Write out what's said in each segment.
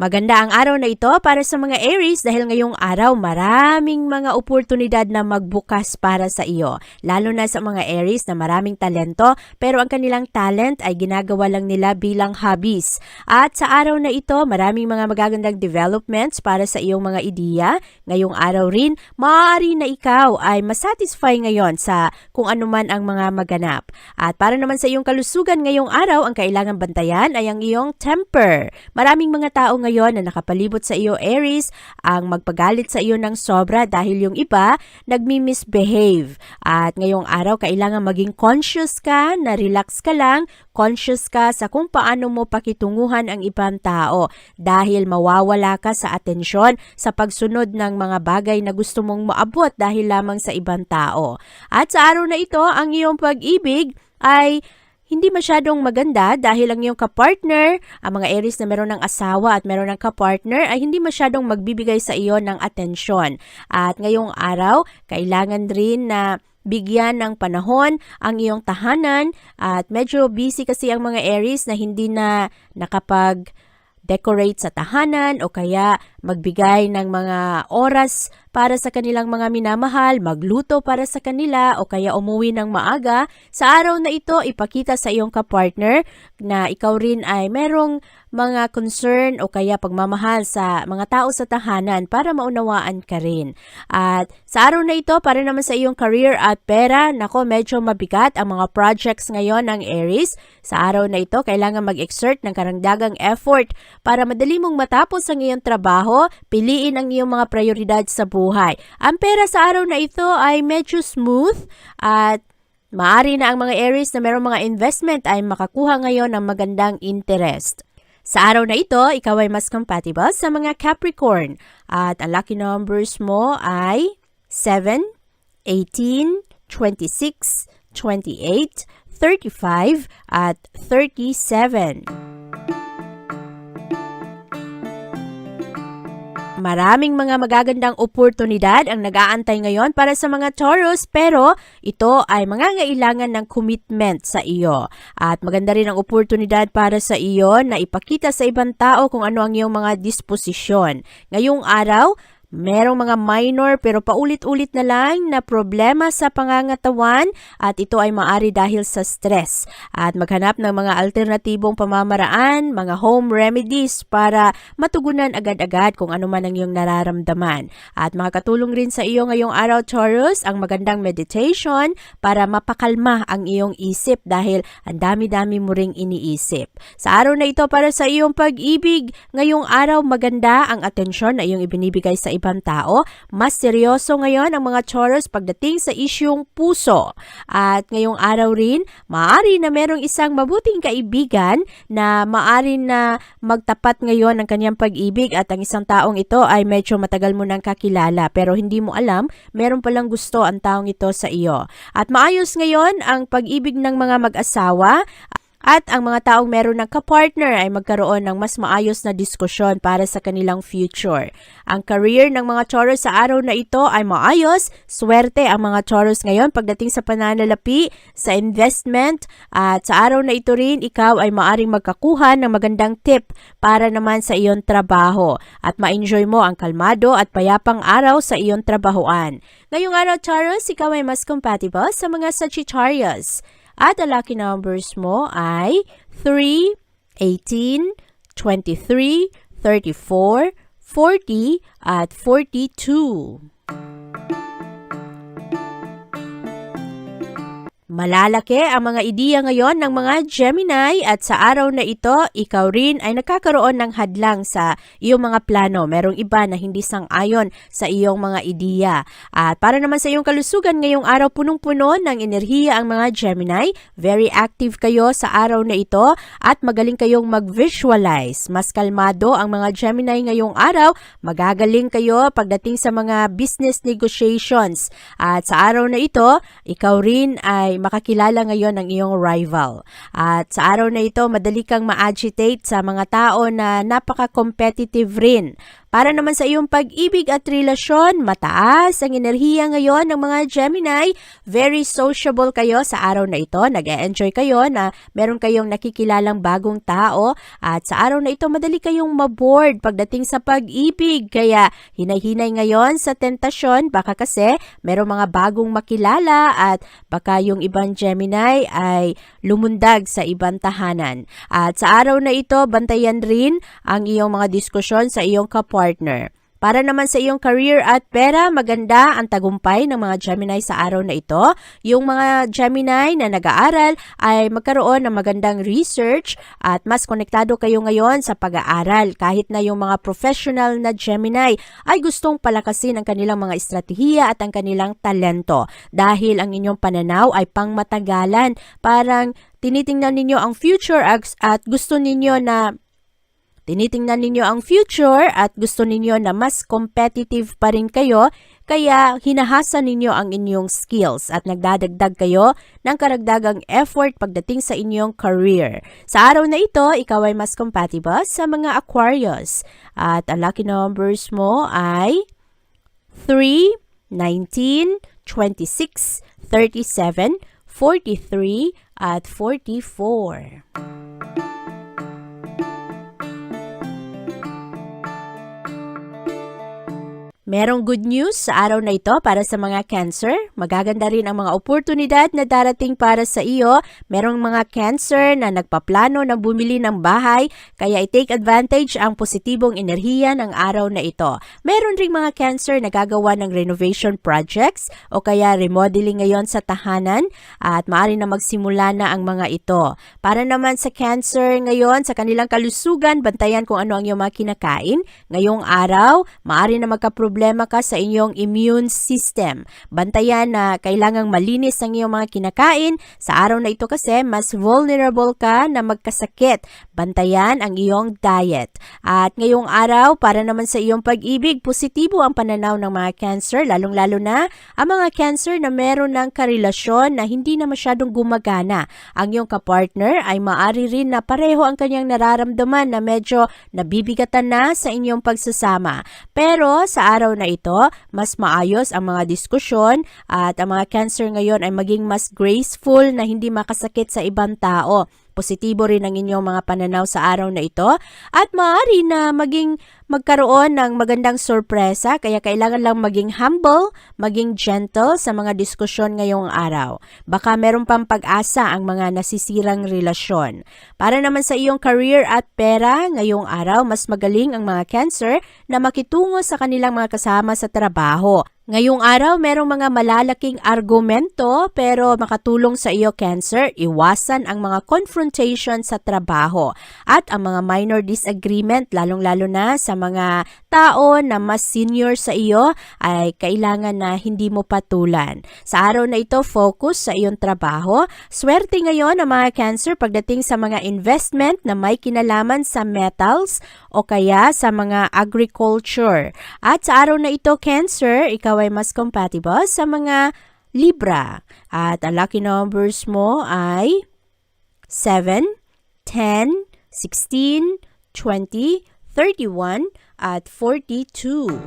Maganda ang araw na ito para sa mga Aries dahil ngayong araw maraming mga oportunidad na magbukas para sa iyo. Lalo na sa mga Aries na maraming talento pero ang kanilang talent ay ginagawa lang nila bilang hobbies. At sa araw na ito maraming mga magagandang developments para sa iyong mga ideya. Ngayong araw rin, maaari na ikaw ay masatisfy ngayon sa kung ano man ang mga maganap. At para naman sa iyong kalusugan ngayong araw, ang kailangan bantayan ay ang iyong temper. Maraming mga tao ngayon na nakapalibot sa iyo Aries ang magpagalit sa iyo ng sobra dahil yung iba nagmi-misbehave. At ngayong araw kailangan maging conscious ka, na relax ka lang, conscious ka sa kung paano mo pakitunguhan ang ibang tao dahil mawawala ka sa atensyon sa pagsunod ng mga bagay na gusto mong maabot dahil lamang sa ibang tao. At sa araw na ito, ang iyong pag-ibig ay hindi masyadong maganda dahil ang iyong kapartner, ang mga Aries na meron ng asawa at meron ng kapartner ay hindi masyadong magbibigay sa iyo ng atensyon. At ngayong araw, kailangan rin na bigyan ng panahon ang iyong tahanan at medyo busy kasi ang mga Aries na hindi na nakapag decorate sa tahanan o kaya magbigay ng mga oras para sa kanilang mga minamahal, magluto para sa kanila o kaya umuwi ng maaga. Sa araw na ito, ipakita sa iyong kapartner na ikaw rin ay merong mga concern o kaya pagmamahal sa mga tao sa tahanan para maunawaan ka rin. At sa araw na ito, para naman sa iyong career at pera, nako medyo mabigat ang mga projects ngayon ng Aries. Sa araw na ito, kailangan mag-exert ng karangdagang effort para madali mong matapos ang iyong trabaho, piliin ang iyong mga prioridad sa buhay. Ang pera sa araw na ito ay medyo smooth at Maari na ang mga Aries na mayroong mga investment ay makakuha ngayon ng magandang interest. Sa araw na ito, ikaw ay mas compatible sa mga Capricorn at ang lucky numbers mo ay 7, 18, 26, 28, 35 at 37. Maraming mga magagandang oportunidad ang nag-aantay ngayon para sa mga Taurus pero ito ay mangangailangan ng commitment sa iyo. At maganda rin ang oportunidad para sa iyo na ipakita sa ibang tao kung ano ang iyong mga disposisyon. Ngayong araw, Merong mga minor pero paulit-ulit na lang na problema sa pangangatawan at ito ay maari dahil sa stress. At maghanap ng mga alternatibong pamamaraan, mga home remedies para matugunan agad-agad kung ano man ang iyong nararamdaman. At makakatulong rin sa iyo ngayong araw Taurus ang magandang meditation para mapakalma ang iyong isip dahil ang dami-dami mo ring iniisip. Sa araw na ito para sa iyong pag-ibig, ngayong araw maganda ang atensyon na iyong ibinibigay sa ibang tao. Mas seryoso ngayon ang mga Taurus pagdating sa isyung puso. At ngayong araw rin, maaari na merong isang mabuting kaibigan na maaari na magtapat ngayon ng kanyang pag-ibig at ang isang taong ito ay medyo matagal mo nang kakilala pero hindi mo alam, meron palang gusto ang taong ito sa iyo. At maayos ngayon ang pag-ibig ng mga mag-asawa at ang mga taong meron ng kapartner ay magkaroon ng mas maayos na diskusyon para sa kanilang future. Ang career ng mga Taurus sa araw na ito ay maayos, swerte ang mga Taurus ngayon pagdating sa pananalapi, sa investment, at sa araw na ito rin ikaw ay maaring magkakuha ng magandang tip para naman sa iyong trabaho at ma-enjoy mo ang kalmado at payapang araw sa iyong trabahoan. Ngayong araw Taurus, ikaw ay mas compatible sa mga Sagittarius. At ang lucky numbers mo ay 3, 18, 23, 34, 40, at 42. Malalaki ang mga ideya ngayon ng mga Gemini at sa araw na ito, ikaw rin ay nakakaroon ng hadlang sa iyong mga plano. Merong iba na hindi sang-ayon sa iyong mga ideya. At para naman sa iyong kalusugan ngayong araw punong-puno ng enerhiya ang mga Gemini, very active kayo sa araw na ito at magaling kayong mag-visualize. Mas kalmado ang mga Gemini ngayong araw, magagaling kayo pagdating sa mga business negotiations. At sa araw na ito, ikaw rin ay makakilala ngayon ng iyong rival. At sa araw na ito, madali kang ma-agitate sa mga tao na napaka-competitive rin. Para naman sa iyong pag-ibig at relasyon, mataas ang enerhiya ngayon ng mga Gemini. Very sociable kayo sa araw na ito. Nag-e-enjoy kayo na meron kayong nakikilalang bagong tao. At sa araw na ito, madali kayong maboard pagdating sa pag-ibig. Kaya hinay-hinay ngayon sa tentasyon. Baka kasi meron mga bagong makilala at baka yung ibang Gemini ay lumundag sa ibang tahanan. At sa araw na ito, bantayan rin ang iyong mga diskusyon sa iyong kapwa partner. Para naman sa iyong career at pera, maganda ang tagumpay ng mga Gemini sa araw na ito. Yung mga Gemini na nag-aaral ay magkaroon ng magandang research at mas konektado kayo ngayon sa pag-aaral. Kahit na yung mga professional na Gemini ay gustong palakasin ang kanilang mga estratehiya at ang kanilang talento. Dahil ang inyong pananaw ay pangmatagalan. Parang tinitingnan ninyo ang future at gusto ninyo na Tinitingnan ninyo ang future at gusto ninyo na mas competitive pa rin kayo, kaya hinahasa ninyo ang inyong skills at nagdadagdag kayo ng karagdagang effort pagdating sa inyong career. Sa araw na ito, ikaw ay mas compatible sa mga Aquarius. At ang lucky numbers mo ay 3, 19, 26, 37, 43, at 44. Merong good news sa araw na ito para sa mga cancer. Magaganda rin ang mga oportunidad na darating para sa iyo. Merong mga cancer na nagpaplano na bumili ng bahay, kaya i-take advantage ang positibong enerhiya ng araw na ito. Meron ring mga cancer na gagawa ng renovation projects o kaya remodeling ngayon sa tahanan at maaari na magsimula na ang mga ito. Para naman sa cancer ngayon, sa kanilang kalusugan, bantayan kung ano ang iyong mga kinakain. Ngayong araw, maaari na magka-problema ka sa inyong immune system. Bantayan na kailangang malinis ang iyong mga kinakain. Sa araw na ito kasi, mas vulnerable ka na magkasakit. Bantayan ang iyong diet. At ngayong araw, para naman sa iyong pag-ibig, positibo ang pananaw ng mga cancer, lalong-lalo na ang mga cancer na meron ng karelasyon na hindi na masyadong gumagana. Ang iyong kapartner ay maari rin na pareho ang kanyang nararamdaman na medyo nabibigatan na sa inyong pagsasama. Pero sa araw na ito, mas maayos ang mga diskusyon at ang mga cancer ngayon ay maging mas graceful na hindi makasakit sa ibang tao. Positibo rin ang inyong mga pananaw sa araw na ito at maaari na maging magkaroon ng magandang sorpresa kaya kailangan lang maging humble, maging gentle sa mga diskusyon ngayong araw. Baka meron pang pag-asa ang mga nasisirang relasyon. Para naman sa iyong career at pera, ngayong araw mas magaling ang mga cancer na makitungo sa kanilang mga kasama sa trabaho. Ngayong araw, merong mga malalaking argumento pero makatulong sa iyo cancer, iwasan ang mga confrontation sa trabaho at ang mga minor disagreement lalong-lalo na sa mga tao na mas senior sa iyo ay kailangan na hindi mo patulan. Sa araw na ito, focus sa iyong trabaho. Swerte ngayon ang mga cancer pagdating sa mga investment na may kinalaman sa metals o kaya sa mga agriculture. At sa araw na ito, cancer, ikaw ay mas compatible sa mga Libra. At ang lucky numbers mo ay 7, 10, 16, 20, 31, at 42.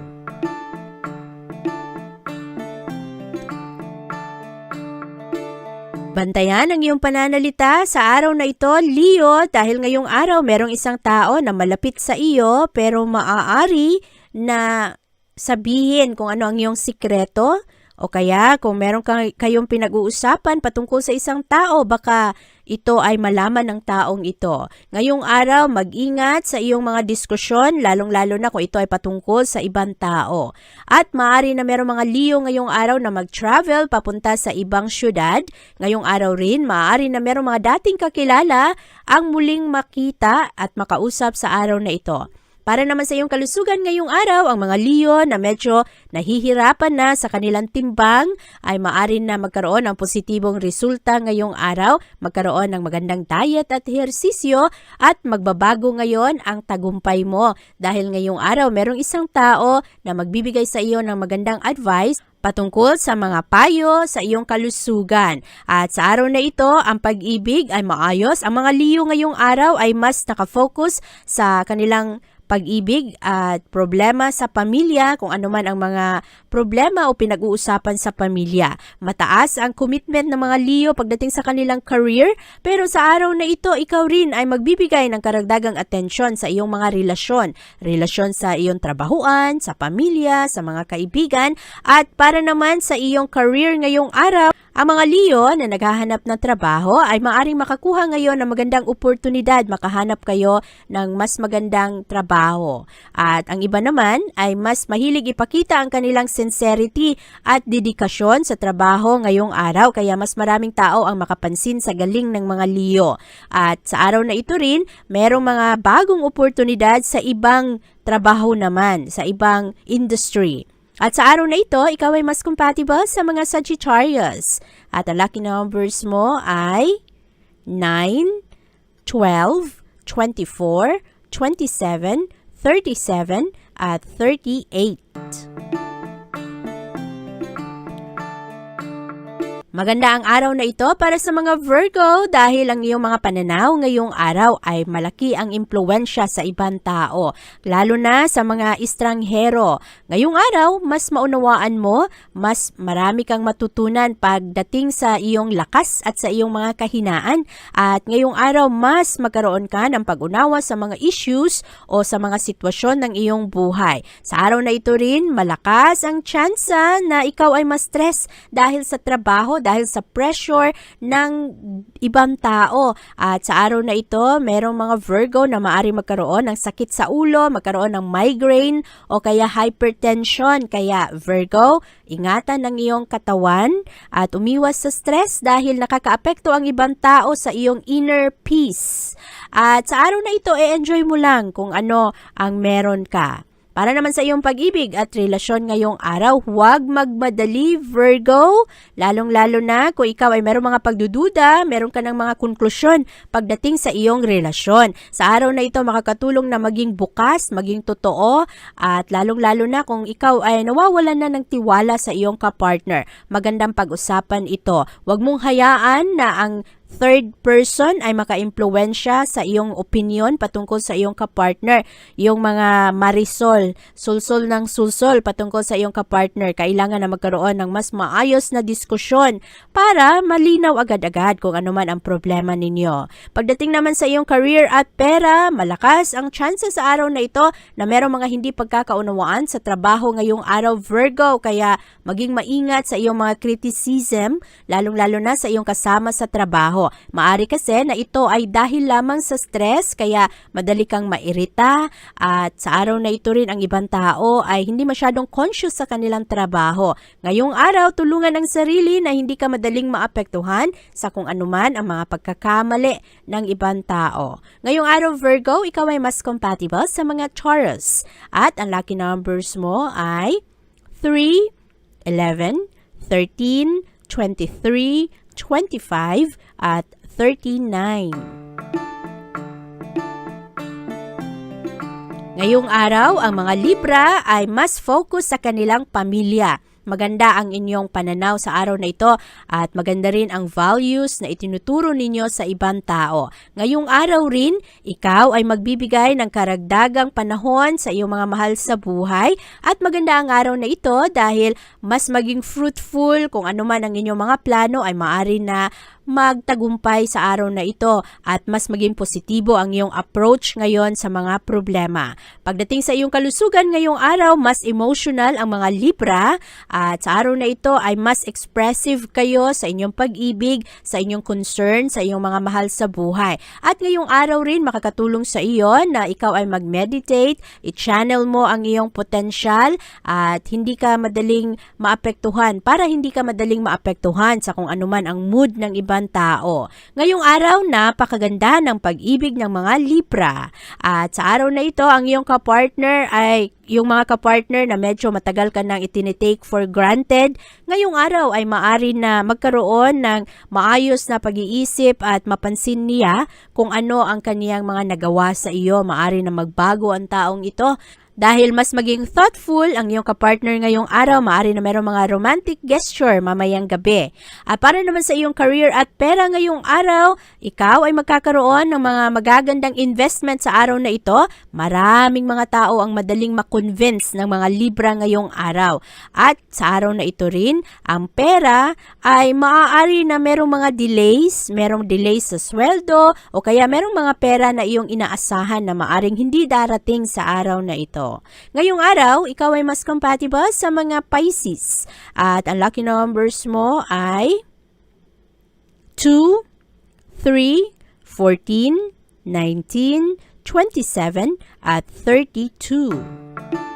Bantayan ang iyong pananalita sa araw na ito, Leo, dahil ngayong araw merong isang tao na malapit sa iyo pero maaari na sabihin kung ano ang iyong sikreto O kaya kung meron kay- kayong pinag-uusapan patungkol sa isang tao, baka ito ay malaman ng taong ito. Ngayong araw, mag-ingat sa iyong mga diskusyon, lalong-lalo na kung ito ay patungkol sa ibang tao. At maaari na merong mga Leo ngayong araw na mag-travel papunta sa ibang syudad. Ngayong araw rin, maaari na merong mga dating kakilala ang muling makita at makausap sa araw na ito. Para naman sa iyong kalusugan ngayong araw, ang mga Leo na medyo nahihirapan na sa kanilang timbang ay maaari na magkaroon ng positibong resulta ngayong araw, magkaroon ng magandang diet at ehersisyo at magbabago ngayon ang tagumpay mo. Dahil ngayong araw, merong isang tao na magbibigay sa iyo ng magandang advice patungkol sa mga payo sa iyong kalusugan. At sa araw na ito, ang pag-ibig ay maayos. Ang mga Leo ngayong araw ay mas nakafocus sa kanilang pag-ibig at problema sa pamilya, kung ano man ang mga problema o pinag-uusapan sa pamilya. Mataas ang commitment ng mga Leo pagdating sa kanilang career, pero sa araw na ito, ikaw rin ay magbibigay ng karagdagang atensyon sa iyong mga relasyon. Relasyon sa iyong trabahuan, sa pamilya, sa mga kaibigan, at para naman sa iyong career ngayong araw, ang mga Leo na naghahanap ng trabaho ay maaring makakuha ngayon ng magandang oportunidad makahanap kayo ng mas magandang trabaho. At ang iba naman ay mas mahilig ipakita ang kanilang sincerity at dedikasyon sa trabaho ngayong araw kaya mas maraming tao ang makapansin sa galing ng mga Leo. At sa araw na ito rin, merong mga bagong oportunidad sa ibang trabaho naman, sa ibang industry. At sa araw na ito, ikaw ay mas compatible sa mga Sagittarius. At ang lucky numbers mo ay 9, 12, 24, 27, 37, at 38. Maganda ang araw na ito para sa mga Virgo dahil ang iyong mga pananaw ngayong araw ay malaki ang impluensya sa ibang tao, lalo na sa mga estranghero. Ngayong araw, mas maunawaan mo, mas marami kang matutunan pagdating sa iyong lakas at sa iyong mga kahinaan at ngayong araw mas magkaroon ka ng pag-unawa sa mga issues o sa mga sitwasyon ng iyong buhay. Sa araw na ito rin, malakas ang tsansa na ikaw ay ma-stress dahil sa trabaho, dahil sa pressure ng ibang tao. At sa araw na ito, merong mga Virgo na maari magkaroon ng sakit sa ulo, magkaroon ng migraine o kaya hypertension. Kaya Virgo, ingatan ang iyong katawan at umiwas sa stress dahil nakakaapekto ang ibang tao sa iyong inner peace. At sa araw na ito, e-enjoy mo lang kung ano ang meron ka. Para naman sa iyong pag-ibig at relasyon ngayong araw, huwag magmadali, Virgo. Lalong-lalo na kung ikaw ay merong mga pagdududa, meron ka ng mga konklusyon pagdating sa iyong relasyon. Sa araw na ito, makakatulong na maging bukas, maging totoo, at lalong-lalo na kung ikaw ay nawawalan na ng tiwala sa iyong kapartner. Magandang pag-usapan ito. Huwag mong hayaan na ang third person ay makaimpluwensya sa iyong opinion patungkol sa iyong kapartner. Yung mga marisol, sulsol ng sulsol patungkol sa iyong kapartner. Kailangan na magkaroon ng mas maayos na diskusyon para malinaw agad-agad kung ano man ang problema ninyo. Pagdating naman sa iyong career at pera, malakas ang chances sa araw na ito na merong mga hindi pagkakaunawaan sa trabaho ngayong araw Virgo. Kaya maging maingat sa iyong mga criticism, lalong-lalo na sa iyong kasama sa trabaho. Maari kasi na ito ay dahil lamang sa stress kaya madali kang mairita at sa araw na ito rin ang ibang tao ay hindi masyadong conscious sa kanilang trabaho. Ngayong araw, tulungan ang sarili na hindi ka madaling maapektuhan sa kung anuman ang mga pagkakamali ng ibang tao. Ngayong araw, Virgo, ikaw ay mas compatible sa mga Taurus at ang lucky numbers mo ay 3, 11, 13, 23, 25, at 39. Ngayong araw, ang mga Libra ay mas focus sa kanilang pamilya. Maganda ang inyong pananaw sa araw na ito at maganda rin ang values na itinuturo ninyo sa ibang tao. Ngayong araw rin, ikaw ay magbibigay ng karagdagang panahon sa iyong mga mahal sa buhay at maganda ang araw na ito dahil mas maging fruitful kung ano man ang inyong mga plano ay maari na magtagumpay sa araw na ito at mas maging positibo ang iyong approach ngayon sa mga problema. Pagdating sa iyong kalusugan ngayong araw, mas emotional ang mga Libra at sa araw na ito ay mas expressive kayo sa inyong pag-ibig, sa inyong concern, sa iyong mga mahal sa buhay. At ngayong araw rin makakatulong sa iyo na ikaw ay mag-meditate, i-channel mo ang iyong potential at hindi ka madaling maapektuhan para hindi ka madaling maapektuhan sa kung anuman ang mood ng ibang tao. Ngayong araw, napakaganda ng pag-ibig ng mga Libra. At sa araw na ito, ang iyong kapartner ay yung mga kapartner na medyo matagal ka nang itinitake for granted, ngayong araw ay maari na magkaroon ng maayos na pag-iisip at mapansin niya kung ano ang kaniyang mga nagawa sa iyo. Maari na magbago ang taong ito. Dahil mas maging thoughtful ang iyong kapartner ngayong araw, maari na mayroong mga romantic gesture mamayang gabi. At para naman sa iyong career at pera ngayong araw, ikaw ay magkakaroon ng mga magagandang investment sa araw na ito. Maraming mga tao ang madaling makonvince ng mga libra ngayong araw. At sa araw na ito rin, ang pera ay maaari na merong mga delays, merong delays sa sweldo, o kaya merong mga pera na iyong inaasahan na maaring hindi darating sa araw na ito. Ngayong araw, ikaw ay mas compatible sa mga Pisces. At ang lucky numbers mo ay 2, 3, 14, 19, 27, at 32.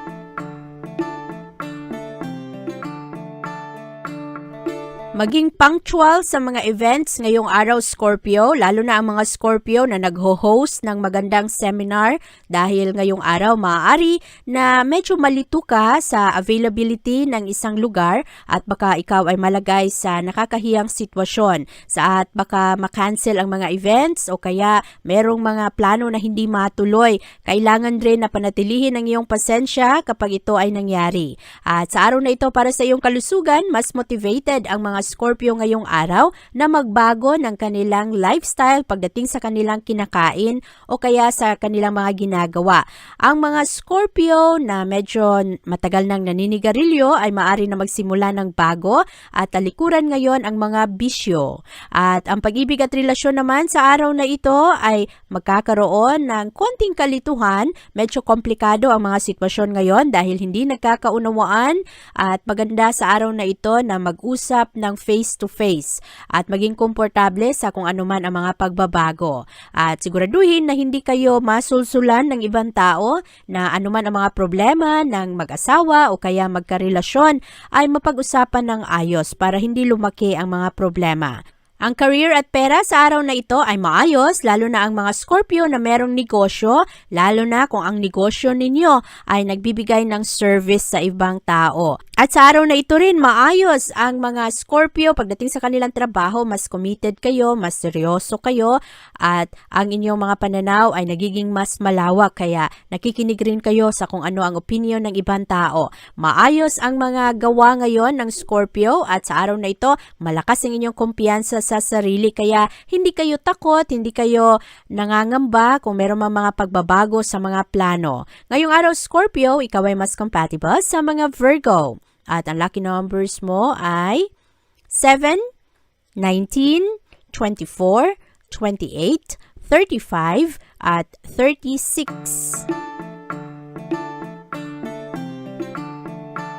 Maging punctual sa mga events ngayong araw Scorpio, lalo na ang mga Scorpio na nagho-host ng magandang seminar dahil ngayong araw maaari na medyo malito ka sa availability ng isang lugar at baka ikaw ay malagay sa nakakahiyang sitwasyon sa at baka makancel ang mga events o kaya merong mga plano na hindi matuloy. Kailangan rin na panatilihin ang iyong pasensya kapag ito ay nangyari. At sa araw na ito para sa iyong kalusugan, mas motivated ang mga Scorpio ngayong araw na magbago ng kanilang lifestyle pagdating sa kanilang kinakain o kaya sa kanilang mga ginagawa. Ang mga Scorpio na medyo matagal nang naninigarilyo ay maari na magsimula ng bago at talikuran ngayon ang mga bisyo. At ang pag-ibig at relasyon naman sa araw na ito ay magkakaroon ng konting kalituhan. Medyo komplikado ang mga sitwasyon ngayon dahil hindi nagkakaunawaan at maganda sa araw na ito na mag-usap ng face-to-face at maging komportable sa kung anuman ang mga pagbabago. At siguraduhin na hindi kayo masulsulan ng ibang tao na anuman ang mga problema ng mag-asawa o kaya magkarelasyon ay mapag-usapan ng ayos para hindi lumaki ang mga problema. Ang career at pera sa araw na ito ay maayos lalo na ang mga Scorpio na merong negosyo, lalo na kung ang negosyo ninyo ay nagbibigay ng service sa ibang tao. At sa araw na ito rin, maayos ang mga Scorpio pagdating sa kanilang trabaho, mas committed kayo, mas seryoso kayo, at ang inyong mga pananaw ay nagiging mas malawak kaya nakikinig rin kayo sa kung ano ang opinion ng ibang tao. Maayos ang mga gawa ngayon ng Scorpio at sa araw na ito, malakas ang inyong kumpiyansa sa sarili kaya hindi kayo takot, hindi kayo nangangamba kung meron mang mga pagbabago sa mga plano. Ngayong araw Scorpio, ikaw ay mas compatible sa mga Virgo. At ang lucky numbers mo ay 7, 19, 24, 28, 35, at 36.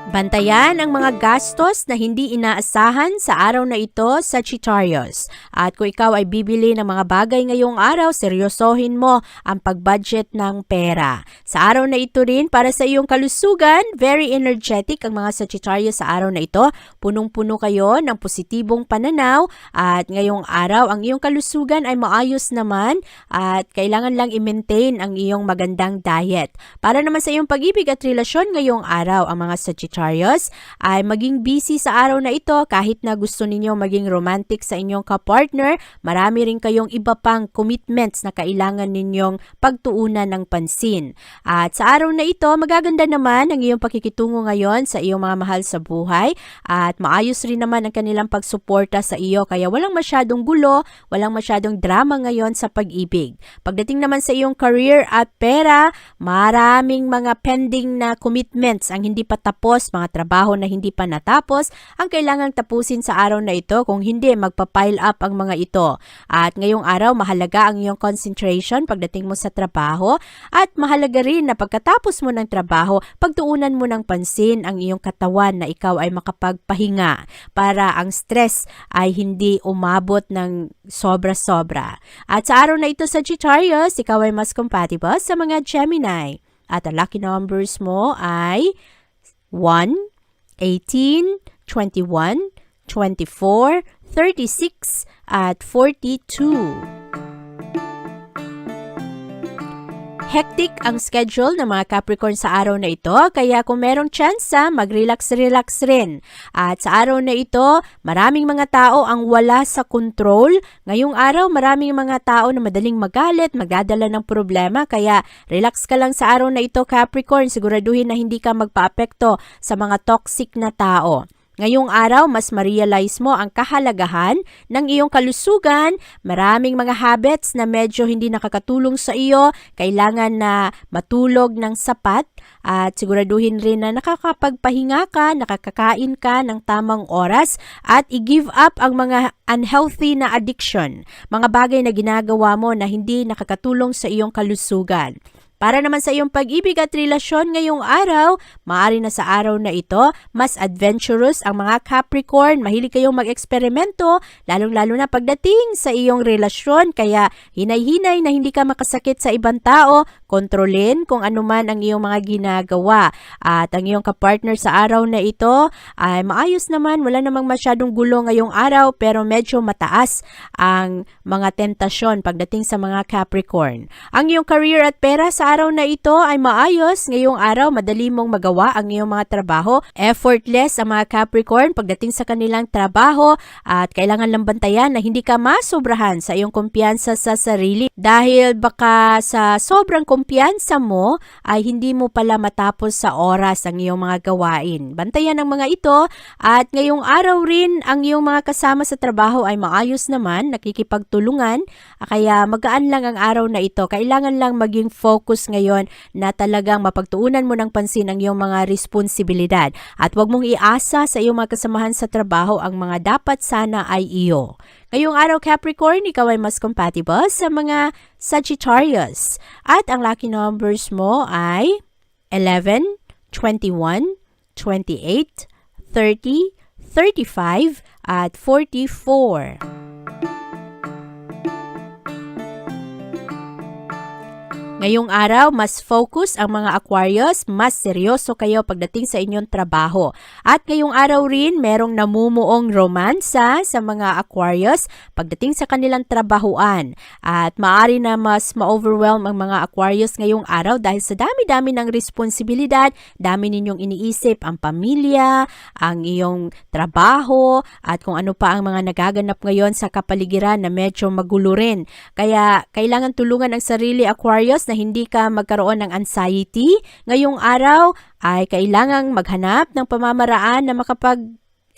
Bantayan ang mga gastos na hindi inaasahan sa araw na ito sa Chitarios. At kung ikaw ay bibili ng mga bagay ngayong araw, seryosohin mo ang pag-budget ng pera. Sa araw na ito rin, para sa iyong kalusugan, very energetic ang mga Sagittarius sa araw na ito. Punong-puno kayo ng positibong pananaw at ngayong araw, ang iyong kalusugan ay maayos naman at kailangan lang i-maintain ang iyong magandang diet. Para naman sa iyong pag-ibig at relasyon ngayong araw, ang mga Sagittarius ay maging busy sa araw na ito kahit na gusto ninyo maging romantic sa inyong kapartner, marami rin kayong iba pang commitments na kailangan ninyong pagtuunan ng pansin. At sa araw na ito, magaganda naman ang iyong pakikitungo ngayon sa iyong mga mahal sa buhay at maayos rin naman ang kanilang pagsuporta sa iyo kaya walang masyadong gulo, walang masyadong drama ngayon sa pag-ibig. Pagdating naman sa iyong career at pera, maraming mga pending na commitments ang hindi pa tapos Mga trabaho na hindi pa natapos ang kailangang tapusin sa araw na ito kung hindi magpa-pile up ang mga ito. At ngayong araw mahalaga ang iyong concentration pagdating mo sa trabaho at mahalaga rin na pagkatapos mo ng trabaho, pagtuunan mo ng pansin ang iyong katawan na ikaw ay makapagpahinga para ang stress ay hindi umabot ng sobra-sobra. At sa araw na ito sa Sagittarius, ikaw ay mas compatible sa mga Gemini. At ang lucky numbers mo ay 1, 18, 21, 24, 36, at 42. Hectic ang schedule ng mga Capricorn sa araw na ito, kaya kung merong tsansa, mag-relax-relax rin. At sa araw na ito, maraming mga tao ang wala sa control. Ngayong araw, maraming mga tao na madaling magalit, magdadala ng problema, kaya relax ka lang sa araw na ito, Capricorn. Siguraduhin na hindi ka magpaapekto sa mga toxic na tao. Ngayong araw, mas ma-realize mo ang kahalagahan ng iyong kalusugan, maraming mga habits na medyo hindi nakakatulong sa iyo, kailangan na matulog ng sapat at siguraduhin rin na nakakapagpahinga ka, nakakakain ka ng tamang oras at i-give up ang mga unhealthy na addiction, mga bagay na ginagawa mo na hindi nakakatulong sa iyong kalusugan. Para naman sa iyong pag-ibig at relasyon ngayong araw, maaari na sa araw na ito, mas adventurous ang mga Capricorn. Mahilig kayong mag-eksperimento, lalong-lalo na pagdating sa iyong relasyon. Kaya hinay-hinay na hindi ka makasakit sa ibang tao, kontrolin kung ano man ang iyong mga ginagawa. At ang iyong kapartner sa araw na ito ay maayos naman, wala namang masyadong gulo ngayong araw, pero medyo mataas ang mga tentasyon pagdating sa mga Capricorn. Ang iyong career at pera sa araw na ito ay maayos. Ngayong araw, madali mong magawa ang iyong mga trabaho. Effortless ang mga Capricorn pagdating sa kanilang trabaho at kailangan lang bantayan na hindi ka masobrahan sa iyong kumpiyansa sa sarili dahil baka sa sobrang mo ay hindi mo pala matapos sa oras ang iyong mga gawain. Bantayan ang mga ito at ngayong araw rin ang iyong mga kasama sa trabaho ay maayos naman, nakikipagtulungan, kaya magaan lang ang araw na ito. Kailangan lang maging focus ngayon na talagang mapagtuunan mo ng pansin ang iyong mga responsibilidad at huwag mong iasa sa iyong mga kasamahan sa trabaho ang mga dapat sana ay iyo. Ngayong araw Capricorn, ikaw ay mas compatible sa mga Sagittarius at ang lucky numbers mo ay 11, 21, 28, 30, 35 at 44. Ngayong araw, mas focus ang mga Aquarius, mas seryoso kayo pagdating sa inyong trabaho. At ngayong araw rin, merong namumuong romansa sa mga Aquarius pagdating sa kanilang trabahuan. At maaari na mas ma-overwhelm ang mga Aquarius ngayong araw dahil sa dami-dami ng responsibilidad, dami ninyong iniisip ang pamilya, ang iyong trabaho, at kung ano pa ang mga nagaganap ngayon sa kapaligiran na medyo magulo rin. Kaya kailangan tulungan ang sarili Aquarius na hindi ka magkaroon ng anxiety. Ngayong araw ay kailangang maghanap ng pamamaraan na makapag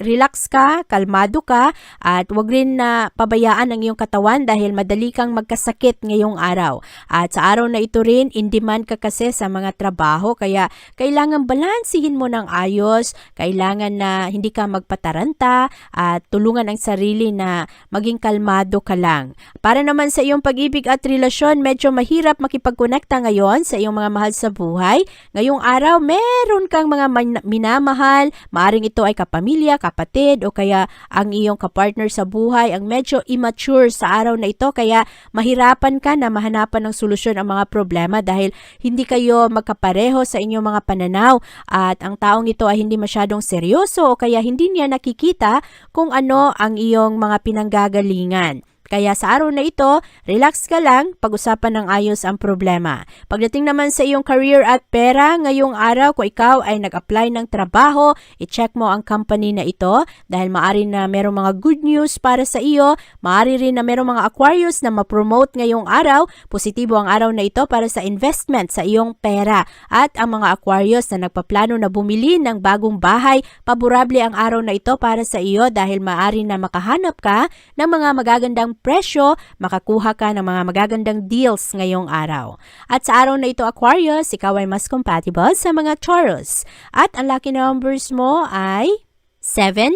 relax ka, kalmado ka, at wag rin na pabayaan ang iyong katawan dahil madali kang magkasakit ngayong araw. At sa araw na ito rin, in demand ka kasi sa mga trabaho, kaya kailangan balansihin mo ng ayos, kailangan na hindi ka magpataranta, at tulungan ang sarili na maging kalmado ka lang. Para naman sa iyong pag-ibig at relasyon, medyo mahirap makipagkonekta ngayon sa iyong mga mahal sa buhay. Ngayong araw, meron kang mga minamahal, maaring ito ay kapamilya, kapatid o kaya ang iyong kapartner sa buhay ang medyo immature sa araw na ito kaya mahirapan ka na mahanapan ng solusyon ang mga problema dahil hindi kayo magkapareho sa inyong mga pananaw at ang taong ito ay hindi masyadong seryoso o kaya hindi niya nakikita kung ano ang iyong mga pinanggagalingan. Kaya sa araw na ito, relax ka lang, pag-usapan ng ayos ang problema. Pagdating naman sa iyong career at pera, ngayong araw kung ikaw ay nag-apply ng trabaho, i-check mo ang company na ito dahil maari na merong mga good news para sa iyo, maari rin na merong mga Aquarius na ma-promote ngayong araw, positibo ang araw na ito para sa investment sa iyong pera. At ang mga Aquarius na nagpaplano na bumili ng bagong bahay, paborable ang araw na ito para sa iyo dahil maari na makahanap ka ng mga magagandang presyo, makakuha ka ng mga magagandang deals ngayong araw. At sa araw na ito Aquarius, ikaw ay mas compatible sa mga Taurus. At ang lucky numbers mo ay 7,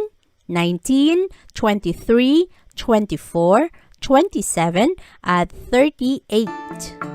19, 23, 24, 27, at 38.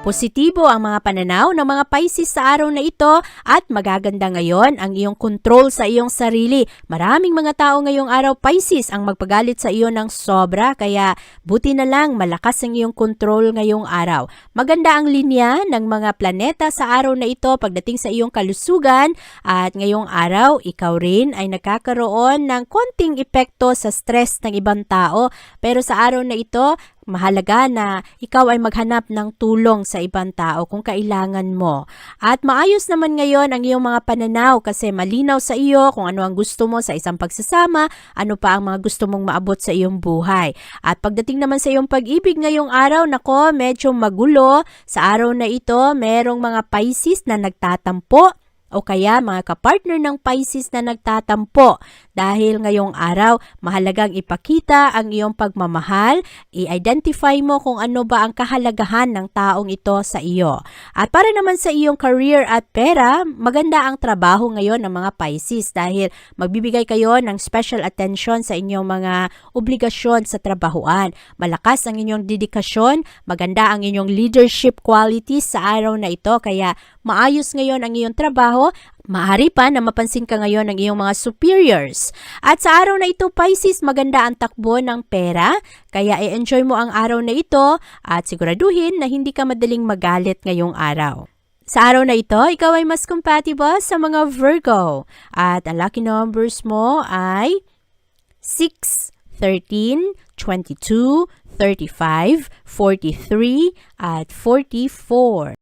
Positibo ang mga pananaw ng mga Pisces sa araw na ito at magaganda ngayon ang iyong control sa iyong sarili. Maraming mga tao ngayong araw Pisces ang magpagalit sa iyo ng sobra kaya buti na lang malakas ang iyong control ngayong araw. Maganda ang linya ng mga planeta sa araw na ito pagdating sa iyong kalusugan at ngayong araw ikaw rin ay nakakaroon ng konting epekto sa stress ng ibang tao pero sa araw na ito mahalaga na ikaw ay maghanap ng tulong sa ibang tao kung kailangan mo. At maayos naman ngayon ang iyong mga pananaw kasi malinaw sa iyo kung ano ang gusto mo sa isang pagsasama, ano pa ang mga gusto mong maabot sa iyong buhay. At pagdating naman sa iyong pag-ibig ngayong araw, nako, medyo magulo. Sa araw na ito, merong mga Pisces na nagtatampo o kaya mga kapartner ng Pisces na nagtatampo dahil ngayong araw mahalagang ipakita ang iyong pagmamahal, i-identify mo kung ano ba ang kahalagahan ng taong ito sa iyo. At para naman sa iyong career at pera, maganda ang trabaho ngayon ng mga Pisces dahil magbibigay kayo ng special attention sa inyong mga obligasyon sa trabahuan. Malakas ang inyong dedikasyon, maganda ang inyong leadership qualities sa araw na ito kaya maayos ngayon ang iyong trabaho Maaari pa na mapansin ka ngayon ng iyong mga superiors. At sa araw na ito, Pisces, maganda ang takbo ng pera, kaya i-enjoy mo ang araw na ito at siguraduhin na hindi ka madaling magalit ngayong araw. Sa araw na ito, ikaw ay mas compatible sa mga Virgo. At ang lucky numbers mo ay 6, 13, 22, 35, 43, at 44.